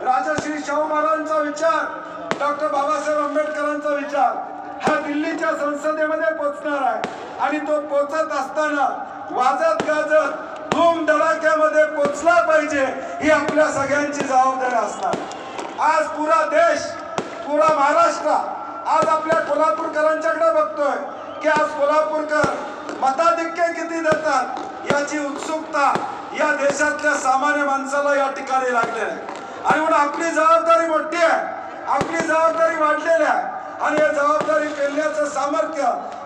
राजश्री शाहू महाराजांचा विचार डॉक्टर बाबासाहेब आंबेडकरांचा विचार हा दिल्लीच्या संसदेमध्ये पोचणार आहे. आणि तो पोचत असताना वाजत गाजत धूम धडाक्यामध्ये पोचला पाहिजे ही आपल्या सगळ्यांची जबाबदारी असणार. आज पुरा देश पुरा महाराष्ट्र आज आपल्या कोल्हापूरकरांच्याकडे बघतोय की आज कोल्हापूरकर मताधिक्य किती देतात याची उत्सुकता या देशातल्या सामान्य माणसाला या ठिकाणी लागली आहे. आणि म्हणून आपली जबाबदारी मोठी आहे. आपली जबाबदारी वाढलेली आहे. आणि या जबाबदारी पेलण्याचं सामर्थ्य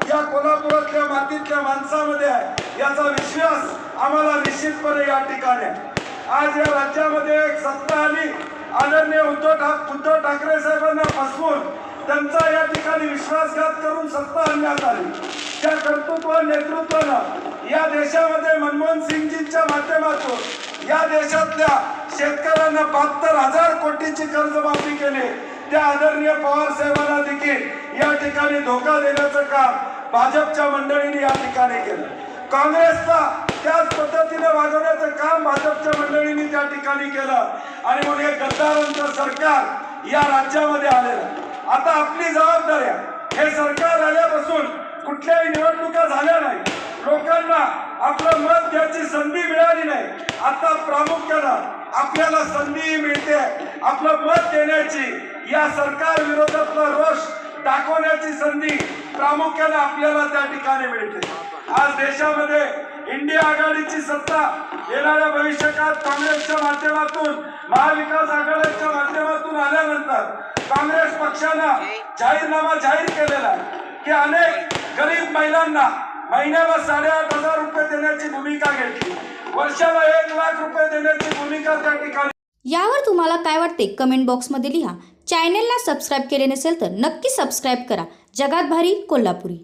या कोल्हापुरातल्या मातीतल्या माणसामध्ये आहे. याचा विश्वास आम्हाला निश्चितपणे या ठिकाणी आहे. आज या राज्यामध्ये एक सत्ता आली आदरणीय उद्धव ठाक उद्धव ठाकरे साहेबांना फसवून त्यांचा या ठिकाणी विश्वासघात करून सत्ता आणण्यात आली. त्या कर्तृत्व नेतृत्वानं या देशामध्ये मनमोहन सिंगजींच्या माध्यमातून या देशातल्या शेतकऱ्यांना बहात्तर हजार कोटीची कर्जमाफी केली. त्या आदरणीय पवार साहेबांना देखील या ठिकाणी धोका देण्याचं काम भाजपच्या मंडळीने या ठिकाणी केलं. काँग्रेसचा त्याच पद्धतीने वागवण्याचं काम भाजपच्या मंडळींनी त्या ठिकाणी केलं. आणि म्हणून हे गद्दारांचं सरकार या राज्यामध्ये आलेलं. आता आपली जबाबदारी आहे. हे सरकार आल्यापासून कुठल्याही निवडणुका झाल्या नाही. लोकांना आपलं मत द्यायची संधी मिळाली नाही. आता प्रामुख्यानं आपल्याला संधी मिळते. आपलं मत देण्याची या सरकार विरोधातला रोष दाखवण्याची संधी प्रामुख्यानं आपल्याला त्या ठिकाणी मिळते. आज देशामध्ये इंडिया आघाडीची सत्ता येणाऱ्या भविष्यकाळात काँग्रेसच्या माध्यमातून महाविकास आघाडीच्या माध्यमातून आल्यानंतर काँग्रेस पक्षानं जाहीरनामा जाहीर केलेला आहे की अनेक गरीब महिलांना महिन्याला साडेआठ हजार रुपये देण्याची भूमिका घेतली. वर्षाला एक लाख रुपये देण्याची भूमिका त्या ठिकाणी यावर तुम्हाला काय वाटते? कमेंट बॉक्समध्ये लिहा. चॅनेलला सबस्क्राईब केले नसेल तर नक्की सबस्क्राईब करा. जगात भारी कोल्हापुरी.